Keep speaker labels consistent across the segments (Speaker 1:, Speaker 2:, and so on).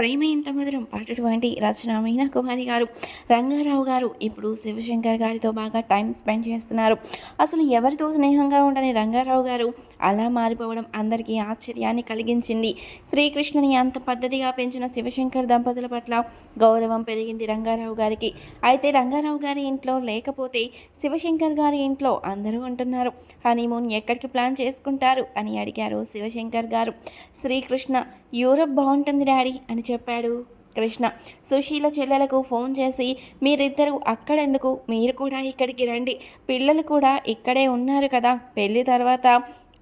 Speaker 1: ప్రేమ ఎంత మధురం పాటటువంటి రచన మీనా కుమారి గారు రంగారావు గారు ఇప్పుడు శివశంకర్ గారితో బాగా టైం స్పెండ్ చేస్తున్నారు. అసలు ఎవరితో స్నేహంగా ఉండని రంగారావు గారు అలా మారిపోవడం అందరికీ ఆశ్చర్యాన్ని కలిగించింది. శ్రీకృష్ణుని అంత పద్ధతిగా పెంచిన శివశంకర్ దంపతుల పట్ల గౌరవం పెరిగింది రంగారావు గారికి. అయితే రంగారావు గారి ఇంట్లో లేకపోతే శివశంకర్ గారి ఇంట్లో అందరూ ఉంటున్నారు. హనీమూన్ ఎక్కడికి ప్లాన్ చేసుకుంటారు అని అడిగారు శివశంకర్ గారు. శ్రీకృష్ణ యూరప్ బాగుంటుంది డాడీ అని చెప్పాడు. కృష్ణ సుశీల చెల్లెలకు ఫోన్ చేసి మీరిద్దరూ అక్కడెందుకు? మీరు కూడా ఇక్కడికి రండి. పిల్లలు కూడా ఇక్కడే ఉన్నారు కదా. పెళ్ళి తర్వాత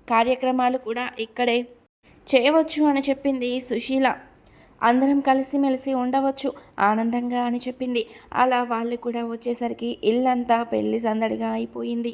Speaker 1: కార్యక్రమాలు కూడా ఇక్కడే చేయవచ్చు అని చెప్పింది సుశీల. అందరం కలిసిమెలిసి ఉండవచ్చు ఆనందంగా అని చెప్పింది. అలా వాళ్ళు కూడా వచ్చేసరికి ఇల్లంతా పెళ్ళి సందడిగా అయిపోయింది.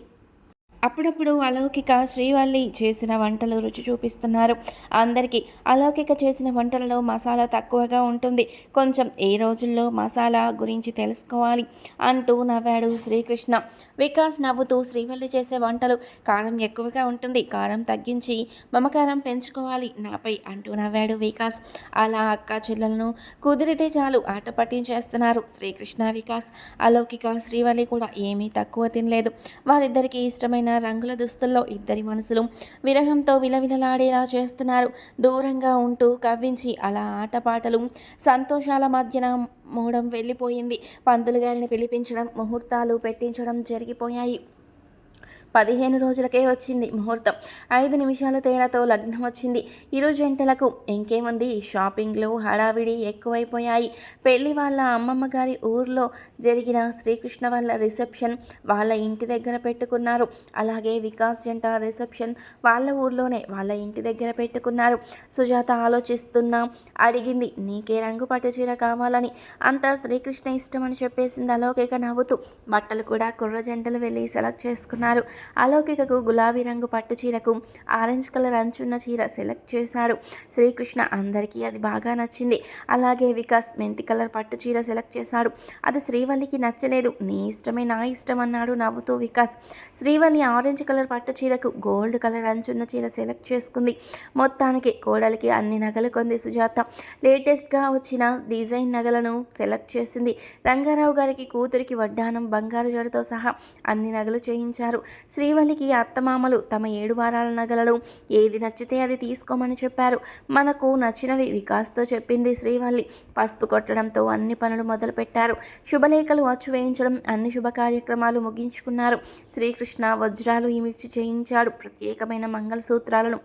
Speaker 1: అప్పుడప్పుడు అలౌకిక శ్రీవల్లి చేసిన వంటలు రుచి చూపిస్తున్నారు. అందరికీ అలౌకిక చేసిన వంటలలో మసాలా తక్కువగా ఉంటుంది. కొంచెం ఏ రోజుల్లో మసాలా గురించి తెలుసుకోవాలి అంటూ నవ్వాడు శ్రీకృష్ణ. వికాస్ నవ్వుతూ శ్రీవల్లి చేసే వంటలు కారం ఎక్కువగా ఉంటుంది. కారం తగ్గించి మమకారం పెంచుకోవాలి. నాపై అంటూ నవ్వాడు వికాస్. అలా అక్క చెల్లెలను కుదిరితే చాలు ఆట పట్టించేస్తున్నారు శ్రీకృష్ణ వికాస్. అలౌకిక శ్రీవల్లి కూడా ఏమీ తక్కువ తినలేదు. వారిద్దరికీ ఇష్టమైన రంగుల దుస్తుల్లో ఇద్దరి మనసులు విరహంతో విలవిలలాడేలా చేస్తున్నారు. దూరంగా ఉంటూ కవ్వించి అలా ఆటపాటలు సంతోషాల మధ్యన మూడం వెళ్ళిపోయింది. పంతులు గారిని పిలిపించడం ముహూర్తాలు పెట్టించడం జరిగిపోయాయి. పదిహేను రోజులకే వచ్చింది ముహూర్తం. ఐదు నిమిషాల తేడాతో లగ్నం వచ్చింది. ఇరు జంటలకు ఇంకేముంది? షాపింగ్లు హడావిడి ఎక్కువైపోయాయి. పెళ్ళి వాళ్ళ అమ్మమ్మ గారి ఊర్లో జరిగిన శ్రీకృష్ణ వాళ్ళ రిసెప్షన్ వాళ్ళ ఇంటి దగ్గర పెట్టుకున్నారు. అలాగే వికాస్ జంట రిసెప్షన్ వాళ్ళ ఊర్లోనే వాళ్ళ ఇంటి దగ్గర పెట్టుకున్నారు. సుజాత ఆలోచిస్తున్నా అడిగింది నీకే రంగు పట్టు చీర కావాలని. అంతా శ్రీకృష్ణ ఇష్టం అని చెప్పేసింది అలోకేక నవ్వుతూ బట్టలు కూడా కుర్ర జంటలు వెళ్ళి సెలెక్ట్ చేసుకున్నారు. అలౌకికకు గులాబీ రంగు పట్టు చీరకు ఆరెంజ్ కలర్ అంచున్న చీర సెలెక్ట్ చేశాడు. శ్రీకృష్ణ అందరికీ అది బాగా నచ్చింది. అలాగే వికాస్ మెంతి కలర్ పట్టు చీర సెలెక్ట్ చేశాడు. అది శ్రీవల్లికి నచ్చలేదు. నీ ఇష్టమే నా ఇష్టం అన్నాడు నవ్వుతూ వికాస్. శ్రీవల్లి ఆరెంజ్ కలర్ పట్టు చీరకు గోల్డ్ కలర్ అంచున్న చీర సెలెక్ట్ చేసుకుంది. మొత్తానికి కోడలికి అన్ని నగలు కొంది సుజాత. లేటెస్ట్గా వచ్చిన డిజైన్ నగలను సెలెక్ట్ చేసింది. రంగారావు గారికి కూతురికి వడ్డానం బంగారు జడతో సహా అన్ని నగలు చేయించారు. శ్రీవల్లికి అత్తమామలు తమ ఏడు వారాల నగలలో ఏది నచ్చితే అది తీసుకోమని చెప్పారు. మనకు నచ్చినవి వికాస్తో చెప్పింది శ్రీవల్లి. పసుపు కొట్టడంతో అన్ని పనులు మొదలుపెట్టారు. శుభలేఖలు అచ్చు వేయించడం అన్ని శుభ కార్యక్రమాలు ముగించుకున్నారు. శ్రీకృష్ణ వజ్రాలు ఇమిడ్చి చేయించాడు. ప్రత్యేకమైన మంగళసూత్రాలను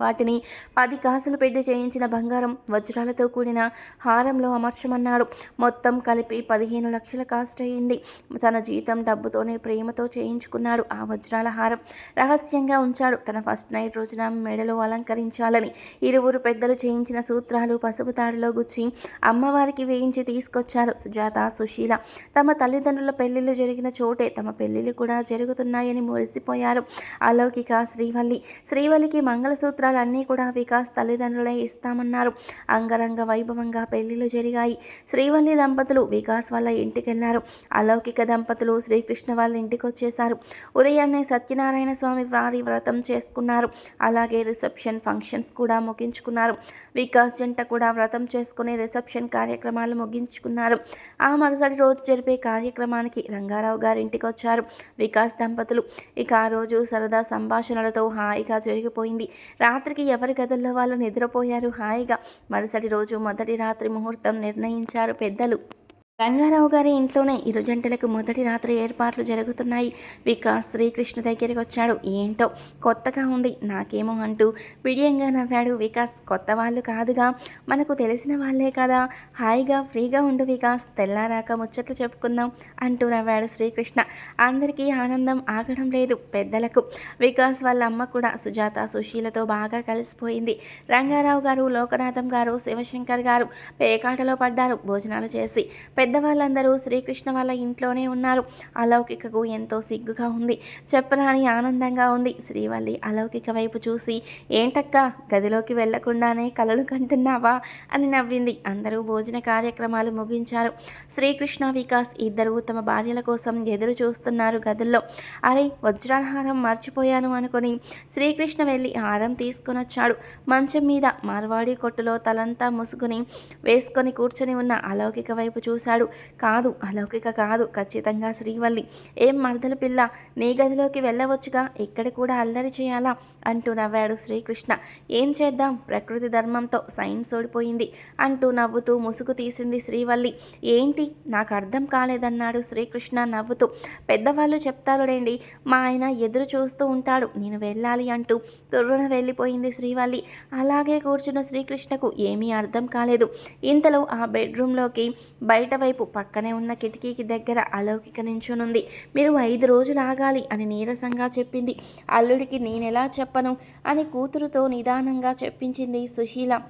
Speaker 1: వాటిని పది కాసులు పెట్టి చేయించిన బంగారం వజ్రాలతో కూడిన హారంలో అమర్చమన్నాడు. మొత్తం కలిపి పదిహేను లక్షల కాస్ట్ అయ్యింది. తన జీతం డబ్బుతోనే ప్రేమతో చేయించుకున్నాడు. ఆ వజ్రాల హారం రహస్యంగా ఉంచాడు. తన ఫస్ట్ నైట్ రోజున మెడలో అలంకరించాలని ఇరువురు పెద్దలు చేయించిన సూత్రాలు పసుపు తాడిలో గుచ్చి అమ్మవారికి వేయించి తీసుకొచ్చారు. సుజాత సుశీల తమ తల్లిదండ్రుల పెళ్ళిళ్ళు జరిగిన చోటే తమ పెళ్ళిళ్ళు కూడా జరుగుతున్నాయని మురిసిపోయారు. అలౌకిక శ్రీవల్లి. శ్రీవల్లికి మంగళసూత్ర వస్త్రాలన్నీ కూడా వికాస్ తల్లిదండ్రులే ఇస్తామన్నారు. అంగరంగ వైభవంగా పెళ్ళిళ్ళు జరిగాయి. శ్రీవల్లి దంపతులు వికాస్ వాళ్ళ ఇంటికెళ్ళారు. అలౌకిక దంపతులు శ్రీకృష్ణ వాళ్ళ ఇంటికి వచ్చేశారు ఉదయాన్నే సత్యనారాయణ స్వామి వారి వ్రతం చేసుకున్నారు. అలాగే రిసెప్షన్ ఫంక్షన్స్ కూడా ముగించుకున్నారు. వికాస్ జంట కూడా వ్రతం చేసుకుని రిసెప్షన్ కార్యక్రమాలు ముగించుకున్నారు. ఆ మరుసటి రోజు జరిపే కార్యక్రమానికి రంగారావు గారి ఇంటికి వచ్చారు వికాస్ దంపతులు. ఇక ఆ రోజు సరదా సంభాషణలతో హాయిగా జరిగిపోయింది. రాత్రికి ఎవరి గదుల్లో వాళ్ళు నిద్రపోయారు హాయిగా. మరుసటి రోజు మొదటి రాత్రి ముహూర్తం నిర్ణయించారు పెద్దలు. రంగారావు గారి ఇంట్లోనే ఇరు జంటలకు మొదటి రాత్రి ఏర్పాట్లు జరుగుతున్నాయి. వికాస్ శ్రీకృష్ణ దగ్గరికి వచ్చాడు. ఏంటో కొత్తగా ఉంది. నాకేమో అంటూ బిడియంగా నవ్వాడు వికాస్. కొత్త వాళ్ళు కాదుగా. మనకు తెలిసిన వాళ్ళే కదా. హాయిగా ఫ్రీగా ఉండు వికాస్. తెల్లారాక ముచ్చట్లు చెప్పుకుందాం అంటూ నవ్వాడు శ్రీకృష్ణ. అందరికీ ఆనందం ఆగడం లేదు పెద్దలకు. వికాస్ వాళ్ళ అమ్మ కూడా సుజాత సుశీలతో బాగా కలిసిపోయింది. రంగారావు గారు లోకనాథం గారు శివశంకర్ గారు పేకాటలో పడ్డారు. భోజనాలు చేసి పెద్దవాళ్ళందరూ శ్రీకృష్ణ వాళ్ళ ఇంట్లోనే ఉన్నారు. అలౌకికకు ఎంతో సిగ్గుగా ఉంది. చెప్పరాని ఆనందంగా ఉంది. శ్రీవల్లి అలౌకిక వైపు చూసి ఏంటక్క గదిలోకి వెళ్ళకుండానే కలలు కంటున్నావా? అని నవ్వింది. అందరూ భోజన కార్యక్రమాలు ముగించారు. శ్రీకృష్ణ వికాస్ ఇద్దరు తమ భార్యల కోసం ఎదురు చూస్తున్నారు గదుల్లో. అరే వజ్రాహారం మర్చిపోయాను అనుకుని శ్రీకృష్ణ వెళ్ళి హారం తీసుకొని వచ్చాడు మంచం మీద మార్వాడి కొట్టులో తలంతా ముసుగుని వేసుకొని కూర్చొని ఉన్న అలౌకిక వైపు చూశాడు. కాదు అలౌకిక కాదు ఖచ్చితంగా శ్రీవల్లి. ఏం మరదల పిల్ల నీ గదిలోకి వెళ్ళవచ్చుగా ఇక్కడ కూడా అల్లరి చేయాలా? అంటూ నవ్వాడు శ్రీకృష్ణ. ఏం చేద్దాం? ప్రకృతి ధర్మంతో సైన్స్ ఓడిపోయింది అంటూ నవ్వుతూ ముసుగు తీసింది శ్రీవల్లి. ఏంటి? నాకు అర్థం కాలేదన్నాడు శ్రీకృష్ణ నవ్వుతూ. పెద్దవాళ్ళు చెప్తారులేండి మా ఆయన ఎదురు చూస్తూ ఉంటాడు. నేను వెళ్ళాలి అంటూ తుర్రున వెళ్ళిపోయింది శ్రీవల్లి. అలాగే కూర్చున్న శ్రీకృష్ణకు ఏమీ అర్థం కాలేదు. ఇంతలో ఆ బెడ్రూమ్లోకి బయట వైపు పక్కనే ఉన్న కిటికీకి దగ్గర అలౌకిక నించునుంది. మీరు ఐదు రోజులు ఆగాలి అని నీరసంగా చెప్పింది. అల్లుడికి నేనెలా చెప్పను అని కూతురుతో నిదానంగా చెప్పించింది సుశీల.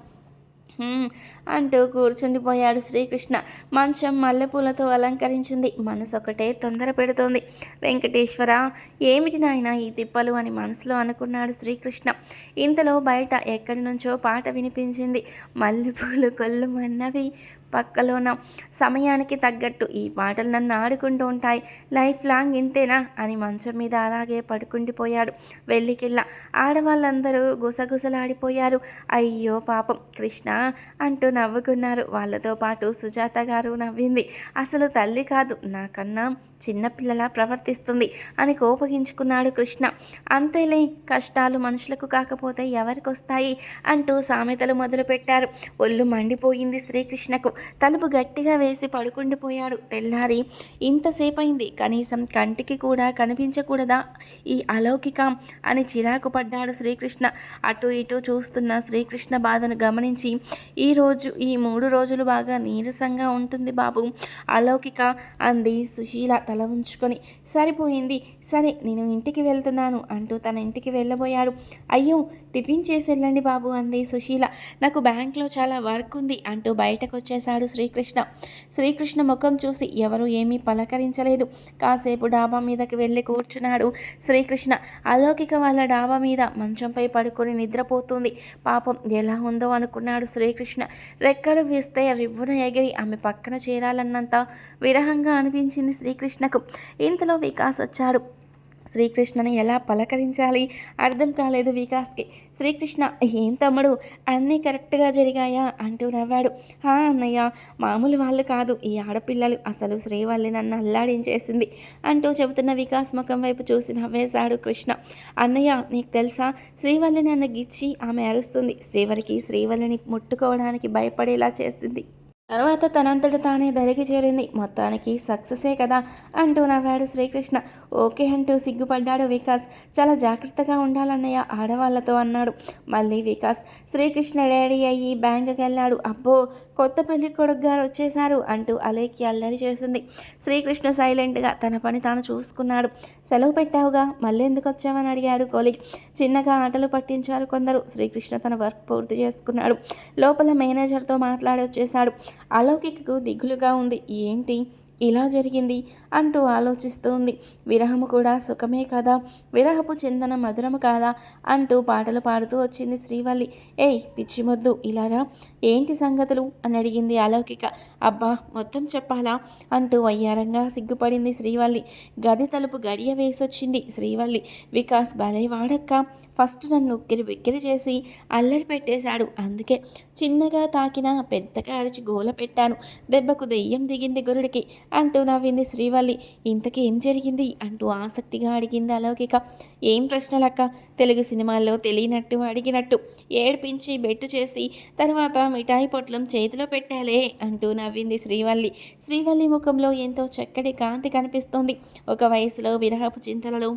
Speaker 1: అంటూ కూర్చుండిపోయాడు శ్రీకృష్ణ. మంచం మల్లెపూలతో అలంకరించింది. మనసు ఒకటే తొందర పెడుతోంది. వెంకటేశ్వర ఏమిటి నాయన ఈ తిప్పలు? అని మనసులో అనుకున్నాడు శ్రీకృష్ణ. ఇంతలో బయట ఎక్కడి నుంచో పాట వినిపించింది. మల్లెపూలు కొల్లుమన్నవి పక్కలోన. సమయానికి తగ్గట్టు ఈ పాటలు నన్ను ఆడుకుంటూ ఉంటాయి. లైఫ్ లాంగ్ ఇంతేనా? అని మంచం మీద అలాగే పడుకుండిపోయాడు. వెళ్ళికిల్ల ఆడవాళ్ళందరూ గుసగుసలాడిపోయారు. అయ్యో పాపం. కృష్ణ అంటూ నవ్వుకున్నారు. వాళ్ళతో పాటు సుజాత గారు నవ్వింది. అసలు తల్లి కాదు. నాకన్నా చిన్నపిల్లలా ప్రవర్తిస్తుంది అని కోపగించుకున్నాడు కృష్ణ. అంతేలే కష్టాలు మనుషులకు కాకపోతే ఎవరికి వస్తాయి అంటూ సామెతలు మొదలుపెట్టారు. ఒళ్ళు మండిపోయింది శ్రీకృష్ణకు. తలుపు గట్టిగా వేసి పడుకుండిపోయాడు తెల్లారి ఇంతసేపు అయింది కనీసం కంటికి కూడా కనిపించకూడదా? ఈ అలౌకికం అని చిరాకు పడ్డాడు శ్రీకృష్ణ. అటు ఇటు చూస్తున్న శ్రీకృష్ణ బాధను గమనించి ఈరోజు ఈ మూడు రోజులు బాగా నీరసంగా ఉంటుంది బాబు. అలౌకిక అంది సుశీల తల ఉంచుకొని సరిపోయింది. సరే నేను ఇంటికి వెళ్తున్నాను అంటూ తన ఇంటికి వెళ్ళబోయాడు. అయ్యో టిఫిన్ చేసి వెళ్ళండి బాబు అంది సుశీల. నాకు బ్యాంక్లో చాలా వర్క్ ఉంది అంటూ బయటకు వచ్చేశాడు శ్రీకృష్ణ. శ్రీకృష్ణ ముఖం చూసి ఎవరు ఏమీ పలకరించలేదు. కాసేపు డాబా మీదకి వెళ్ళి కూర్చున్నాడు శ్రీకృష్ణ. అలౌకిక వాళ్ళ డాబా మీద మంచంపై పడుకొని నిద్రపోతుంది. పాపం ఎలా ఉందో అనుకున్నాడు శ్రీకృష్ణ. రెక్కలు వేస్తే రివ్వున ఎగిరి ఆమె పక్కన చేరాలన్నంత విరహంగా అనిపించింది శ్రీకృష్ణకు. ఇంతలో వికాస్ వచ్చాడు. శ్రీకృష్ణని ఎలా పలకరించాలి? అర్థం కాలేదు వికాస్కి. శ్రీకృష్ణ ఏం తమ్ముడు? అన్నీ కరెక్ట్గా జరిగాయా? అంటూ నవ్వాడు. హా అన్నయ్య మామూలు వాళ్ళు కాదు. ఈ ఆడపిల్లలు అసలు శ్రీవల్లి నన్ను అల్లాడించేసింది అంటూ చెబుతున్న వికాస్ ముఖం వైపు చూసి నవ్వేశాడు కృష్ణ. అన్నయ్య నీకు తెలుసా? శ్రీవల్లి నన్ను గిచ్చి ఆమె అరుస్తుంది. శ్రీవరికి శ్రీవల్లిని ముట్టుకోవడానికి భయపడేలా చేసింది. తర్వాత తనంతట తానే దరికి చేరింది. మొత్తానికి సక్సెసే కదా అంటూ నవ్వాడు శ్రీకృష్ణ. ఓకే అంటూ సిగ్గుపడ్డాడు వికాస్. చాలా జాగ్రత్తగా ఉండాలన్నయ్య ఆడవాళ్ళతో అన్నాడు. మళ్ళీ వికాస్ శ్రీకృష్ణ డాడీ అయ్యి బ్యాంకుకి వెళ్ళాడు అబ్బో కొత్త పెళ్ళి కొడుకు గారు వచ్చేశారు అంటూ అలేకి అల్లరి చేసింది శ్రీకృష్ణ సైలెంట్గా తన పని తాను చూసుకున్నాడు. సెలవు పెట్టావుగా మళ్ళీ ఎందుకు వచ్చావని అడిగాడు కోలిక్ చిన్నగా ఆటలు పట్టించారు కొందరు. శ్రీకృష్ణ తన వర్క్ పూర్తి చేసుకున్నాడు. లోపల మేనేజర్తో మాట్లాడి వచ్చేశాడు. అలౌకికకు దిగులుగా ఉంది. ఏంటి? ఇలా జరిగింది అంటూ ఆలోచిస్తూ ఉంది. విరహము కూడా సుఖమే కదా? విరహపు చిందన మధురము కాదా? అంటూ పాటలు పాడుతూ వచ్చింది శ్రీవల్లి. ఏయ్ పిచ్చిమొద్దు ఇలారా ఏంటి సంగతులు? అని అడిగింది అలౌకిక. అబ్బా మొత్తం చెప్పాలా? అంటూ వయ్యారంగా సిగ్గుపడింది శ్రీవల్లి. గది తలుపు గడియ వేసొచ్చింది శ్రీవల్లి. వికాస్ భలే వాడక్క. ఫస్ట్ నన్ను ఉక్కిరి బిక్కిరి చేసి అల్లరి పెట్టేశాడు. అందుకే చిన్నగా తాకిన పెద్దగా అరిచి గోల పెట్టాను. దెబ్బకు దెయ్యం దిగింది గురుడికి. అంటూ నవ్వింది శ్రీవల్లి. ఇంతకీ ఏం జరిగింది? అంటూ ఆసక్తిగా అడిగింది అలౌకిక. ఏం ప్రశ్నలక్క? తెలుగు సినిమాల్లో తెలియనట్టు అడిగినట్టు. ఏడ్పించి బెట్టు చేసి తర్వాత మిఠాయి పొట్లం చేతిలో పెట్టాలే అంటూ నవ్వింది శ్రీవల్లి. శ్రీవల్లి ముఖంలో ఎంతో చక్కటి కాంతి కనిపిస్తోంది. ఒక వయసులో విరహపు చింతలలో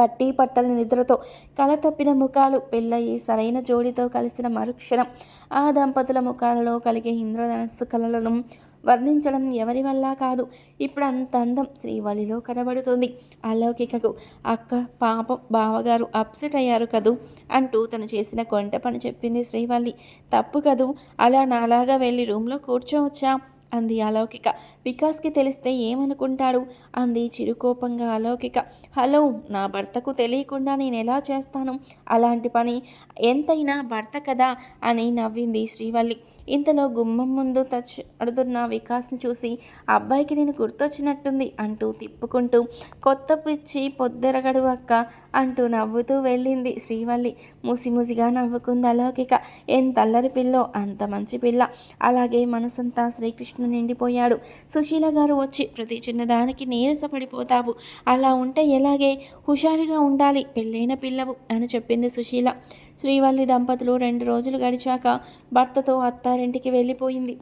Speaker 1: పట్టి పట్టని నిద్రతో కల తప్పిన ముఖాలు పెళ్ళయి సరైన జోడితో కలిసిన మరుక్షణం. ఆ దంపతుల ముఖాలలో కలిగే ఇంద్రధనస్సు కళలను వర్ణించడం ఎవరి వల్ల కాదు. ఇప్పుడు అంత అందం శ్రీవల్లిలో కనబడుతుంది. అలౌకికకు అక్క పాపం బావగారు అప్సెట్ అయ్యారు కదూ అంటూ తను చేసిన కొంట పని చెప్పింది శ్రీవల్లి తప్పు కదూ అలా నాలాగా వెళ్ళి రూమ్లో కూర్చోవచ్చా? అంది అలౌకిక. వికాస్కి తెలిస్తే ఏమనుకుంటాడు? అంది చిరుకోపంగా అలౌకిక. హలో నా భర్తకు తెలియకుండా నేను ఎలా చేస్తాను? అలాంటి పని ఎంతైనా భర్త కదా? అని నవ్వింది శ్రీవల్లి. ఇంతలో గుమ్మం ముందు టచ్ అడుతున్న వికాస్ని చూసి అబ్బాయికి నేను గుర్తొచ్చినట్టుంది అంటూ తిప్పుకుంటూ కొత్త పిచ్చి పొద్దెరగడు అక్క అంటూ నవ్వుతూ వెళ్ళింది శ్రీవల్లి. ముసిముసిగా నవ్వుకుంది అలౌకిక. ఎంత అల్లరి పిల్లో అంత మంచి పిల్ల. అలాగే మనసంతా శ్రీకృష్ణ నిండిపోయాడు. సుశీల గారు వచ్చి ప్రతి చిన్నదానికి నీరసపడిపోతావు. అలా ఉంటే ఎలాగే? హుషారుగా ఉండాలి. పెళ్ళైన పిల్లవు అని చెప్పింది సుశీల. శ్రీవల్లి దంపతులు రెండు రోజులు గడిచాక భర్తతో అత్తారింటికి వెళ్ళిపోయింది.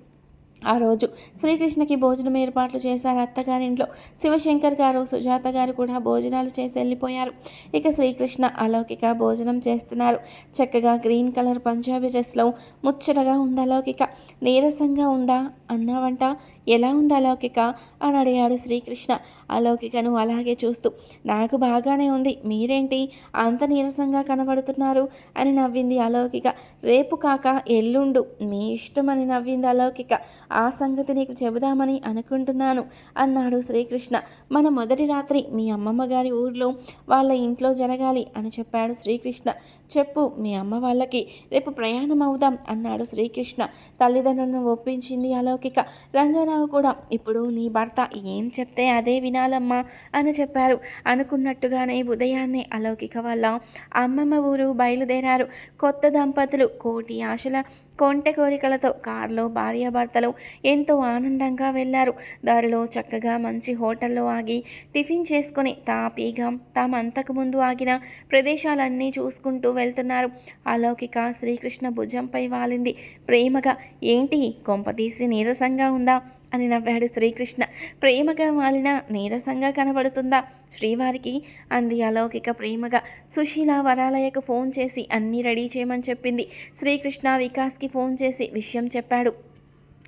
Speaker 1: ఆ రోజు శ్రీకృష్ణకి భోజనం ఏర్పాట్లు చేశారు అత్తగారింట్లో. శివశంకర్ గారు సుజాత గారు కూడా భోజనాలు చేసి వెళ్ళిపోయారు. ఇక శ్రీకృష్ణ అలౌకిక భోజనం చేస్తున్నారు. చక్కగా గ్రీన్ కలర్ పంజాబీ డ్రెస్లో ముచ్చటగా ఉంది అలౌకిక. నీరసంగా ఉందా? అన్నావంట. ఎలా ఉంది అలౌకిక? అని అడిగాడు శ్రీకృష్ణ. అలౌకికను అలాగే చూస్తూ నాకు బాగానే ఉంది మీరేంటి అంత నీరసంగా కనబడుతున్నారు? అని నవ్వింది అలౌకిక. రేపు కాక ఎల్లుండు మీ ఇష్టమని నవ్వింది అలౌకిక. ఆ సంగతి నీకు చెబుదామని అనుకుంటున్నాను అన్నాడు శ్రీకృష్ణ. మన మొదటి రాత్రి మీ అమ్మమ్మ గారి ఊర్లో వాళ్ళ ఇంట్లో జరగాలి అని చెప్పాడు శ్రీకృష్ణ. చెప్పు మీ అమ్మ వాళ్ళకి రేపు ప్రయాణం అవుదాం అన్నాడు శ్రీకృష్ణ. తల్లిదండ్రులను ఒప్పించింది అలౌకిక. రంగారావు కూడా. ఇప్పుడు నీ భర్త ఏం చెప్తే అదే వినాలమ్మా అని చెప్పారు. అనుకున్నట్టుగానే ఉదయాన్నే అలౌకిక వల్ల అమ్మమ్మ ఊరు బయలుదేరారు. కొత్త దంపతులు కోటి ఆశల కొంటె కోరికలతో కారులో భార్యాభర్తలు ఎంతో ఆనందంగా వెళ్ళారు దారిలో చక్కగా మంచి హోటల్లో ఆగి టిఫిన్ చేసుకుని తాపీగా తాము అంతకుముందు ఆగిన ప్రదేశాలన్నీ చూసుకుంటూ వెళ్తున్నారు. అలౌకిక శ్రీకృష్ణ భుజంపై వాలింది. ప్రేమగా ఏంటి? కొంపతీసి నీరసంగా ఉందా? అని నవ్వాడు శ్రీకృష్ణ. ప్రేమగా మాలిన నీరసంగా కనబడుతుందా? శ్రీవారికి అంది అలౌకిక ప్రేమగా. సుశీల వరాలయకు ఫోన్ చేసి అన్నీ రెడీ చేయమని చెప్పింది. శ్రీకృష్ణ వికాస్కి ఫోన్ చేసి విషయం చెప్పాడు.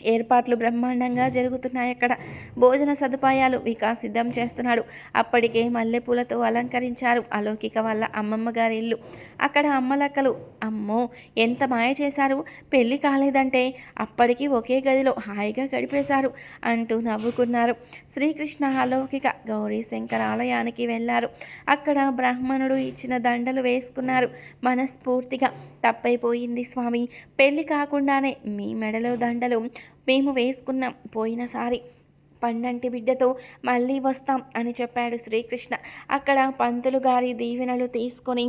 Speaker 1: ఏర్పాట్లు బ్రహ్మాండంగా జరుగుతున్నాయి. అక్కడ భోజన సదుపాయాలు వికాస్ సిద్ధం చేస్తున్నాడు. అప్పటికే మల్లెపూలతో అలంకరించారు అలౌకిక వాళ్ళ అమ్మమ్మ గారి ఇల్లు. అక్కడ అమ్మలక్కలు అమ్మో ఎంత మాయ చేశారు. పెళ్ళి కాలేదంటే అప్పటికి ఒకే గదిలో హాయిగా గడిపేశారు అంటూ నవ్వుకున్నారు. శ్రీకృష్ణ అలౌకిక గౌరీ శంకర ఆలయానికి వెళ్ళారు అక్కడ బ్రాహ్మణుడు ఇచ్చిన దండలు వేసుకున్నారు. మనస్ఫూర్తిగా తప్పైపోయింది స్వామి. పెళ్ళి కాకుండానే మీ మెడలో దండలు మేము వేసుకున్నాం. పోయినసారి పండంటి బిడ్డతో మళ్ళీ వస్తాం అని చెప్పాడు శ్రీకృష్ణ. అక్కడ పంతులు గారి దీవెనలు తీసుకొని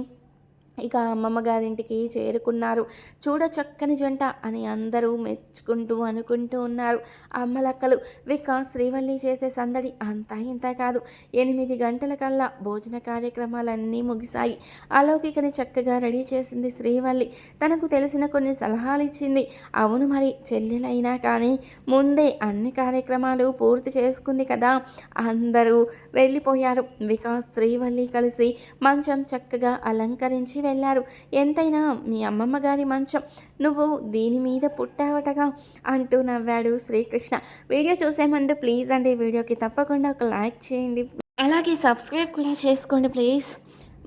Speaker 1: ఇక అమ్మమ్మ గారింటికి చేరుకున్నారు. చూడ చక్కని జంట అని అందరూ మెచ్చుకుంటూ అనుకుంటూ ఉన్నారు. అమ్మలక్కలు వికాస్ శ్రీవల్లి చేసే సందడి అంతా ఇంత కాదు. ఎనిమిది గంటల కల్లా భోజన కార్యక్రమాలన్నీ ముగిశాయి. అలౌకికని చక్కగా రెడీ చేసింది శ్రీవల్లి. తనకు తెలిసిన కొన్ని సలహాలు ఇచ్చింది. అవును మరి చెల్లెలైనా కానీ ముందే అన్ని కార్యక్రమాలు పూర్తి చేసుకుంది కదా. అందరూ వెళ్ళిపోయారు. వికాస్ శ్రీవల్లి కలిసి మంచం చక్కగా అలంకరించి వెళ్ళారు. ఎంతైనా మీ అమ్మమ్మ గారి మంచం. నువ్వు దీని మీద పుట్టావటగా? అంటూ నవ్వాడు శ్రీకృష్ణ. వీడియో చూసే ముందు ప్లీజ్ అండి వీడియోకి తప్పకుండా ఒక లైక్ చేయండి. అలాగే సబ్స్క్రైబ్ కూడా చేసుకోండి ప్లీజ్.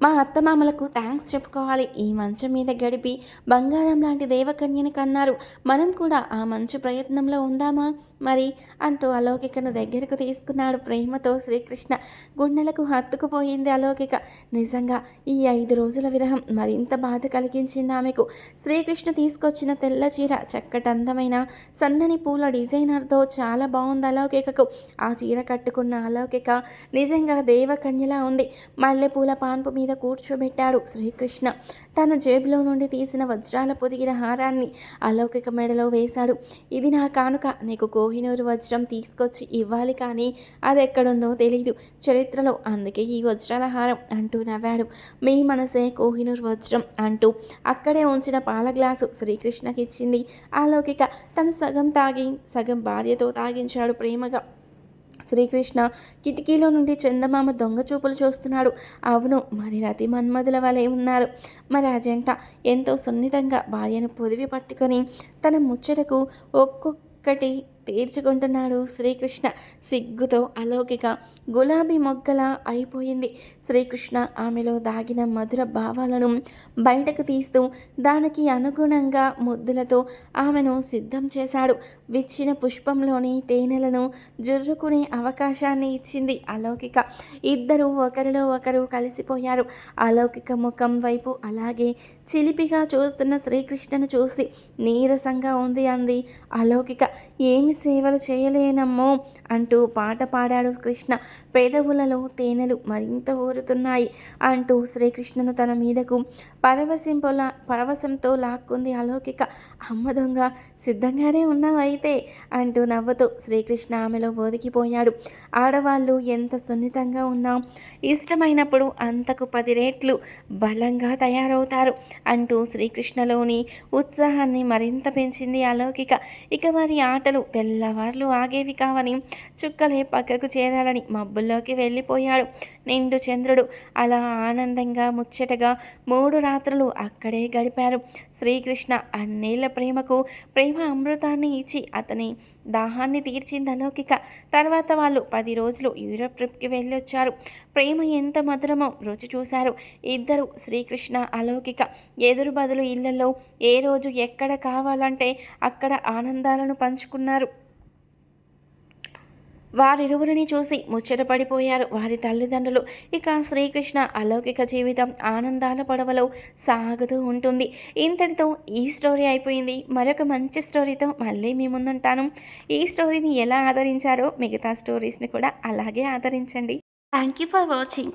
Speaker 1: మా అత్తమామలకు థ్యాంక్స్ చెప్పుకోవాలి. ఈ మంచం మీద గడిపి బంగారం లాంటి దేవకన్యని కన్నారు. మనం కూడా ఆ మంచి ప్రయత్నంలో ఉందామా? మరి అంటూ అలౌకికను దగ్గరకు తీసుకున్నాడు ప్రేమతో శ్రీకృష్ణ. గుండెలకు హత్తుకుపోయింది అలౌకిక. నిజంగా ఈ ఐదు రోజుల విరహం మరింత బాధ కలిగించింది ఆమెకు. శ్రీకృష్ణ తీసుకొచ్చిన తెల్ల చీర చక్కటి అందమైన సన్నని పూల డిజైనర్తో చాలా బాగుంది అలౌకికకు. ఆ చీర కట్టుకున్న అలౌకిక నిజంగా దేవకన్యలా ఉంది. మల్లెపూల పాన్పు మీద కూర్చోబెట్టాడు శ్రీకృష్ణ. తన జేబులో నుండి తీసిన వజ్రాల పొదిగిన హారాన్ని అలౌకిక మెడలో వేశాడు. ఇది నా కానుక నీకు కో కోహినూరు వజ్రం తీసుకొచ్చి ఇవ్వాలి కానీ అది ఎక్కడుందో తెలీదు. చరిత్రలో అందుకే ఈ వజ్రాల హారం అంటూ నవ్వాడు. మీ మనసే కోహినూరు వజ్రం అంటూ అక్కడే ఉంచిన పాల గ్లాసు శ్రీకృష్ణకి ఇచ్చింది. అలౌకిక తను సగం తాగి సగం భార్యతో తాగించాడు ప్రేమగా. శ్రీకృష్ణ కిటికీలో నుండి చందమామ దొంగ చూపులు చూస్తున్నాడు. అవును మరి రతి మన్మధుల వలె ఉన్నారు. మరి ఆ జంట ఎంతో సున్నితంగా భార్యను పొదివి పట్టుకొని తన ముచ్చటకు ఒక్కొక్కటి తీర్చుకుంటున్నాడు శ్రీకృష్ణ. సిగ్గుతో అలౌకిక గులాబీ మొగ్గలా అయిపోయింది. శ్రీకృష్ణ ఆమెలో దాగిన మధుర భావాలను బయటకు తీస్తూ దానికి అనుగుణంగా ముద్దులతో ఆమెను సిద్ధం చేశాడు. విచ్చిన పుష్పంలోని తేనెలను జుర్రుకునే అవకాశాన్ని ఇచ్చింది అలౌకిక. ఇద్దరు ఒకరిలో ఒకరు కలిసిపోయారు. అలౌకిక ముఖం వైపు అలాగే చిలిపిగా చూస్తున్న శ్రీకృష్ణను చూసి నీరసంగా ఉంది అంది అలౌకిక. ఏమి సేవలు చేయలేనమ్మో అంటూ పాట పాడాడు కృష్ణ. పెదవులలో తేనెలు మరింత ఊరుతున్నాయి అంటూ శ్రీకృష్ణను తన మీదకు పరవశింపులా పరవశంతో లాక్కుంది అలౌకిక. అమ్మ దొంగ సిద్ధంగానే ఉన్నావైతే అంటూ నవ్వుతూ శ్రీకృష్ణ ఆమెలో ఒదిగిపోయాడు. ఆడవాళ్ళు ఎంత సున్నితంగా ఉన్నా ఇష్టమైనప్పుడు అంతకు పది రెట్లు బలంగా తయారవుతారు అంటూ శ్రీకృష్ణలోని ఉత్సాహాన్ని మరింత పెంచింది అలౌకిక. ఇక వారి ఆటలు తెల్లవార్లు ఆగేవి కావని చుక్కలే పక్కకు చేరాలని మబ్బుల్లోకి వెళ్ళిపోయాడు. నిండు చంద్రుడు. అలా ఆనందంగా ముచ్చటగా మూడు రాత్రులు అక్కడే గడిపారు. శ్రీకృష్ణ అన్నేళ్ళ ప్రేమకు ప్రేమ అమృతాన్ని ఇచ్చి అతని దాహాన్ని తీర్చింది అలౌకిక. తర్వాత వాళ్ళు పది రోజులు యూరప్ ట్రిప్కి వెళ్ళొచ్చారు. ప్రేమ ఎంత మధురమో రుచి చూశారు. ఇద్దరు శ్రీకృష్ణ అలౌకిక. ఎదురు బదులు ఇళ్ళలో ఏ రోజు ఎక్కడ కావాలంటే అక్కడ ఆనందాలను పంచుకున్నారు. వారిరువురిని చూసి ముచ్చటపడిపోయారు. వారి తల్లిదండ్రులు ఇక శ్రీకృష్ణ అలౌకిక జీవితం ఆనందాల పడవలో సాగుతూ ఉంటుంది. ఇంతటితో ఈ స్టోరీ అయిపోయింది. మరొక మంచి స్టోరీతో మళ్ళీ మీ ముందుంటాను. ఈ స్టోరీని ఎలా ఆదరించారో మిగతా స్టోరీస్ని కూడా అలాగే ఆదరించండి. Thank you for watching